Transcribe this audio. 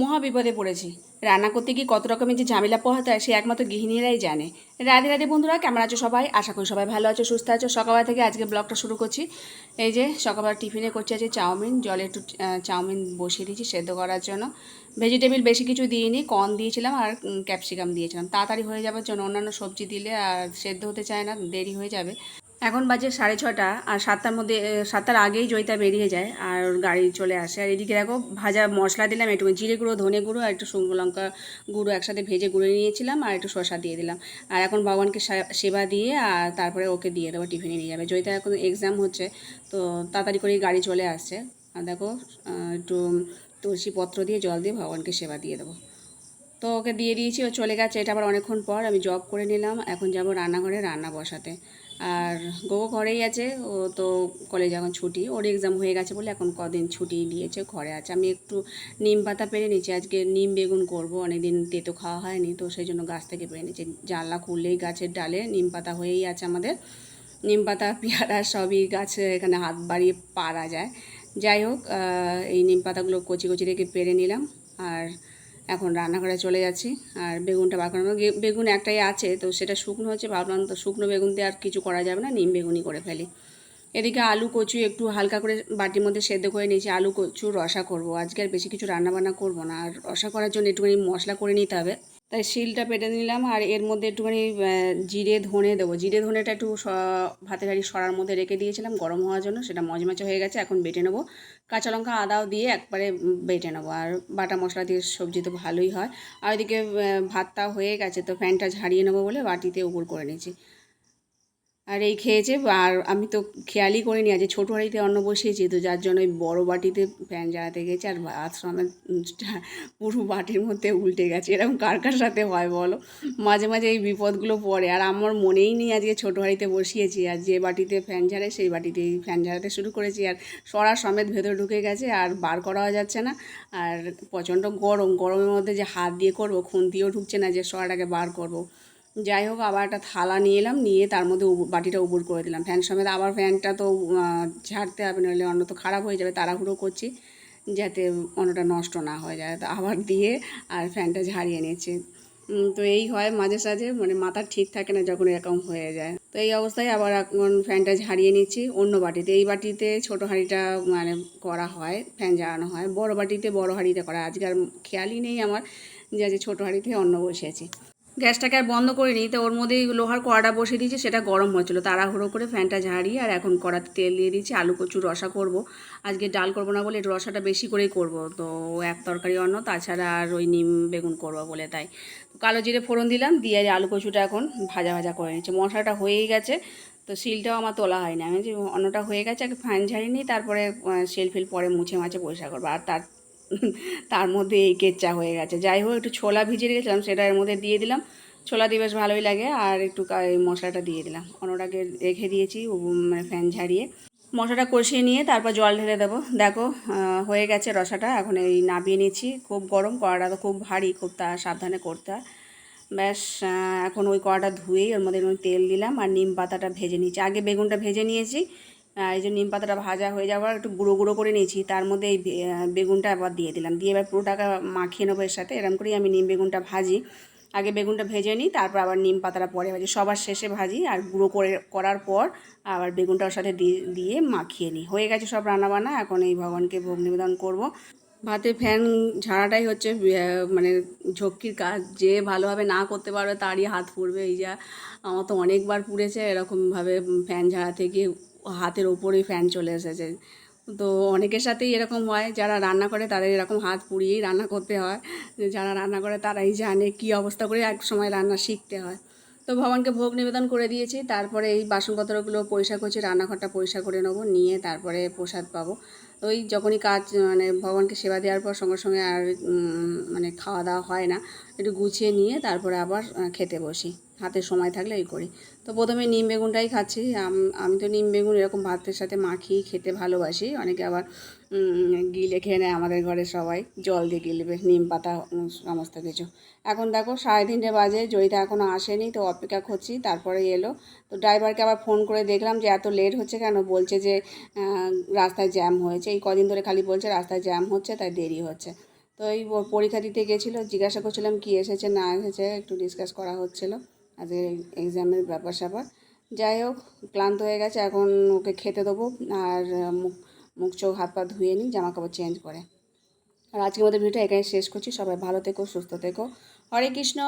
মহা বিপদে পড়েছি। রান্না করতে গিয়ে কত রকমের যে ঝামেলা পোহাতে হয়, সে একমাত্র গৃহিণীরাই জানে। রাধে রাধে বন্ধুরা, কেমন আছো সবাই? আশা করি সবাই ভালো আছো, সুস্থ আছো। সকালবেলা থেকে আজকে ব্লগটা শুরু করছি। এই যে সকালবেলা টিফিনে করছি আছে চাউমিন। জলে একটু চাউমিন বসিয়ে দিয়েছি সেদ্ধ করার জন্য। ভেজিটেবিল বেশি কিছু দিইনি, কর্ন দিয়েছিলাম আর ক্যাপসিকাম দিয়েছিলাম। তাড়াতাড়ি হয়ে যাবার জন্য অন্যান্য সবজি দিলে আর সেদ্ধ হতে চায় না, দেরি হয়ে যাবে। এখন বাজে সাড়ে ছটা আর সাতটার মধ্যে সাতটার আগেই জয়িতা বেরিয়ে যায় আর গাড়ি চলে আসে। আর এদিকে দেখো, ভাজা মশলা দিলাম, একটু জিরে গুঁড়ো, ধনে গুঁড়ো আর একটু শুকনো লঙ্কা গুঁড়ো একসাথে ভেজে গুঁড়ো নিয়েছিলাম আর একটু শসা দিয়ে দিলাম। আর এখন ভগবানকে সেবা দিয়ে আর তারপরে ওকে দিয়ে দেবো, টিফিনে নিয়ে যাবে। জয়িতা এখন এক্সাম হচ্ছে, তো তাড়াতাড়ি করেই গাড়ি চলে আসছে। আর দেখো একটু তুলসী পত্র দিয়ে জল দিয়ে ভগবানকে সেবা দিয়ে দেবো। তো ওকে দিয়ে দিয়েছি, ও চলে গেছে। এটা আবার অনেকক্ষণ পর আমি জব করে নিলাম। এখন যাব রান্নাঘরে রান্না বসাতে। আর গোগো ঘরেই আছে, ও তো কলেজ এখন ছুটি। ওর এক্সাম হয়ে গেছে বলে এখন কদিন ছুটি দিয়েছে, ঘরে আছে। আমি একটু নিম পাতা পেরে নিচ্ছি আজকে নিম বেগুন করব, অনেকদিন তেতো খাওয়া হয়নি, তো সেই জন্য গাছ থেকে পেরে নিচ্ছি জানলা খুললেই গাছের ডালে নিম পাতা হয়েই আছে আমাদের। নিম পাতা, পেয়ারা সবই গাছে এখানে হাত বাড়িয়ে পারা যায়। যাই হোক এই নিম পাতাগুলো কচি কচি রেখে পেরে নিলাম। আর এখন রান্নাঘরে চলে যাচ্ছি। আর বেগুনটা বার বেগুন একটাই আছে, তো সেটা শুকনো হচ্ছে। ভাবলাম তো শুকনো বেগুন দিয়ে আর কিছু করা যাবে না, নিম বেগুনই করে ফেলি। এদিকে আলু কচু একটু হালকা করে বাটির মধ্যে সেদ্ধ করে নিয়েছি। আলু কচু রসা করব। আজকে আর বেশি কিছু রান্না বান্না করব না। আর রসা করার জন্য একটুখানি মশলা করে নিতে হবে। তাই শিলটা পেটে নিলাম আর এর মধ্যে একটুখানি জিরে ধনে দেবো। জিরে ধনেটা একটু ভাতের হাঁড়ি সরার মধ্যে রেখে দিয়েছিলাম গরম হওয়ার জন্য। সেটা মজমাচে হয়ে গেছে এখন বেটে নেব। কাঁচা লঙ্কা আদাও দিয়ে একবারে বেটে নেব। আর বাটা মশলা দিয়ে সবজি তো ভালোই হয়। আর আহ, ভাতটা হয়ে গেছে তো ফ্যানটা ঝাড়িয়ে নেব বলে বাটিতে উপর করে নিয়েছি। আর এই খেয়েছে, আর আমি তো খেয়ালই করিনি আজ, ছোটো হাঁড়িতে অন্ন বসিয়েছি, তো যার জন্য ওই বড়ো বাটিতে ফ্যান জ্বালাতে গেছে, আর ভাত সমেত পুরো বাটির মধ্যে উল্টে গেছে, এরকম কার কার সাথে হয় বলো? মাঝে মাঝে এই বিপদগুলো পড়ে, আর আমার মনেই নেই আজকে ছোটো হাঁড়িতে বসিয়েছি, আর যে বাটিতে ফ্যান ঝাড়ে সেই বাটিতেই ফ্যান ঝাড়াতে শুরু করেছি, আর সরা সমেত ভেতরে ঢুকে গেছে, আর বার করাও যাচ্ছে না, আর প্রচণ্ড গরম, গরমের মধ্যে যে হাত দিয়ে করব, খুন্তিও ঢুকছে না যে সরাটাকে বার করব। যাই হোক আবার একটা থালা নিয়ে এলাম, নিয়ে তার মধ্যে বাটিটা উবুর করে দিলাম। ফ্যান সমেত আবার ফ্যানটা তো ঝাড়তে হবে, নইলে অন্য তো খারাপ হয়ে যাবে, তাড়াহুড়ো করছি, যাতে অন্যটা নষ্ট না হয়ে যায়। তো আবার দিয়ে আর ফ্যানটা ঝাড়িয়ে নিয়েছি তো এই হয় মাঝে সাঝে মানে মাথা ঠিক থাকে না যখন এরকম হয়ে যায়। তো এই অবস্থায় আবার এখন ফ্যানটা ঝাড়িয়ে নিচ্ছি অন্য বাটিতে। এই বাটিতে ছোটো হাঁড়িটা মানে করা হয়, ফ্যান ঝাড়ানো হয়। বড় বাটিতে বড় হাঁড়িতে করা। আজকে আর খেয়ালই নেই আমার যে আজকে ছোটো হাঁড়িতে অন্ন বসিয়েছি। গ্যাসটাকে আর বন্ধ করে নিই তো ওর মধ্যে লোহার কড়াটা বসিয়ে দিয়েছি, সেটা গরম হয়েছিল। তাড়াহুড়ো করে ফ্যানটা ঝাড়িয়ে আর এখন কড়াতে তেল দিয়ে দিচ্ছি আলু কচু রসা করব। আজকে ডাল করব না বলে রসাটা বেশি করেই করব, তো এক তরকারি অন্য তাছাড়া আর ওই নিম বেগুন করব বলে তাই। কালো জিরে ফোড়ন দিলাম, দিয়ে আলু কচুটা এখন ভাজা ভাজা করে নিচ্ছি। মশলাটা হয়েই গেছে, তো শিলটাও আমার তোলা হয়নি। আমি যে অন্যটা হয়ে গেছে, আগে ফ্যান ঝাড়িয়ে নিই, তারপরে শিল ফিল পরে মুছে মাছে পরিষ্কার করব। আর তার তার মধ্যে এই কেচ্চা হয়ে গেছে। যাই হোক, একটু ছোলা ভিজে রেখেছিলাম, সেটা এর মধ্যে দিয়ে দিলাম। ছোলা দিয়ে বেশ ভালোই লাগে, আর একটু মশলাটা দিয়ে দিলাম। অন্যটাকে রেখে দিয়েছি মানে ফ্যান ঝাড়িয়ে। মশলাটা কষিয়ে নিয়ে তারপর জল ঢেলে দেবো। দেখো হয়ে গেছে রসাটা, এখন এই নাবিয়ে নিয়েছি খুব গরম, কড়াটা তো খুব ভারী, খুব তা সাবধানে করতে হয়। ব্যাস এখন ওই কড়াটা ধুয়েই ওর মধ্যে তেল দিলাম, আর নিম পাতাটা ভেজে নিয়েছি আগে বেগুনটা ভেজে নিয়েছি এই যে নিম পাতাটা ভাজা হয়ে যাওয়ার একটু গুঁড়ো গুঁড়ো করে নিয়েছি, তার মধ্যে এই বেগুনটা আবার দিয়ে দিলাম। দিয়ে এবার পুরোটাকে মাখিয়ে নেব এর সাথে, এরকম করেই আমি নিম বেগুনটা ভাজি। আগে বেগুনটা ভেজে নিই, তারপর আবার নিম পাতাটা পরে ভাজি। সবার শেষে ভাজি আর গুঁড়ো করে করার পর আবার বেগুনটা ওর সাথে দিয়ে দিয়ে মাখিয়ে নিই। হয়ে গেছে সব রান্নাবান্না, এখন এই ভগবানকে ভোগ নিবেদন করব। ভাতে ফ্যান ঝাড়াটাই হচ্ছে মানে ঝক্কির কাজ। যে ভালোভাবে না করতে পারবে তারই হাত পুড়বে। এই যা, আমার তো অনেকবার পুড়েছে, এরকমভাবে ফ্যান ঝাড়াতে গিয়ে হাতের ওপরেই ফ্যান চলে এসেছে। তো অনেকের সাথেই এরকম হয়, যারা রান্না করে তাদের এরকম হাত পুড়িয়েই রান্না করতে হয়। যারা রান্না করে তারাই জানে কী অবস্থা করে এক সময় রান্না শিখতে হয়। তো ভগবানকে ভোগ নিবেদন করে দিয়েছি, তারপরে এই বাসনপত্রগুলো পরিষ্কার করছি, রান্নাঘরটা পরিষ্কার করে নেব, নিয়ে তারপরে প্রসাদ পাবো। ওই যখনই কাজ মানে ভগবানকে সেবা দেওয়ার পর সঙ্গে সঙ্গে আর মানে খাওয়া দাওয়া হয় না, একটু গুছিয়ে নিয়ে তারপরে আবার খেতে বসি। হাতে সময় থাকলে এই করি। তো প্রথমে নিম বেগুনটাই খাচ্ছি। আম- তো নিম বেগুন এরকম ভাতের সাথে মাখিয়ে খেতে ভালোবাসি। অনেকে আবার গিলে খেয়ে নেয় আমাদের ঘরে সবাই। জল দিয়ে গিলবে নিম পাতা সমস্ত কিছু। এখন দেখো, সাড়ে তিনটে বাজে। জয়িতা এখনও আসেনি, তো অপেক্ষা করছি, তারপরে এলো। তো ড্রাইভারকে আবার ফোন করে দেখলাম যে, এত লেট হচ্ছে কেন? বলছে যে রাস্তায় জ্যাম হয়েছে। এই কদিন ধরে খালি বলছে রাস্তায় জ্যাম হচ্ছে, তাই দেরি হচ্ছে। তো এই পরীক্ষা দিতে গেছিল, জিজ্ঞাসা করছিলাম কি এসেছে, না এসেছে, একটু ডিসকাস করা হচ্ছিল। আজকে এক্সামের ব্যাপার স্যাপার। যাই হোক, ক্লান্ত হয়ে গেছে, এখন ওকে খেতে দেবো আর মুখ মুখ চোখ, হাত পা ধুয়ে নিই জামা কাপড় চেঞ্জ করে। আর আজকে আমাদের ভিডিওটা এখানে শেষ করছি। সবাই ভালো থেকো, সুস্থ থেকো। হরে কৃষ্ণ!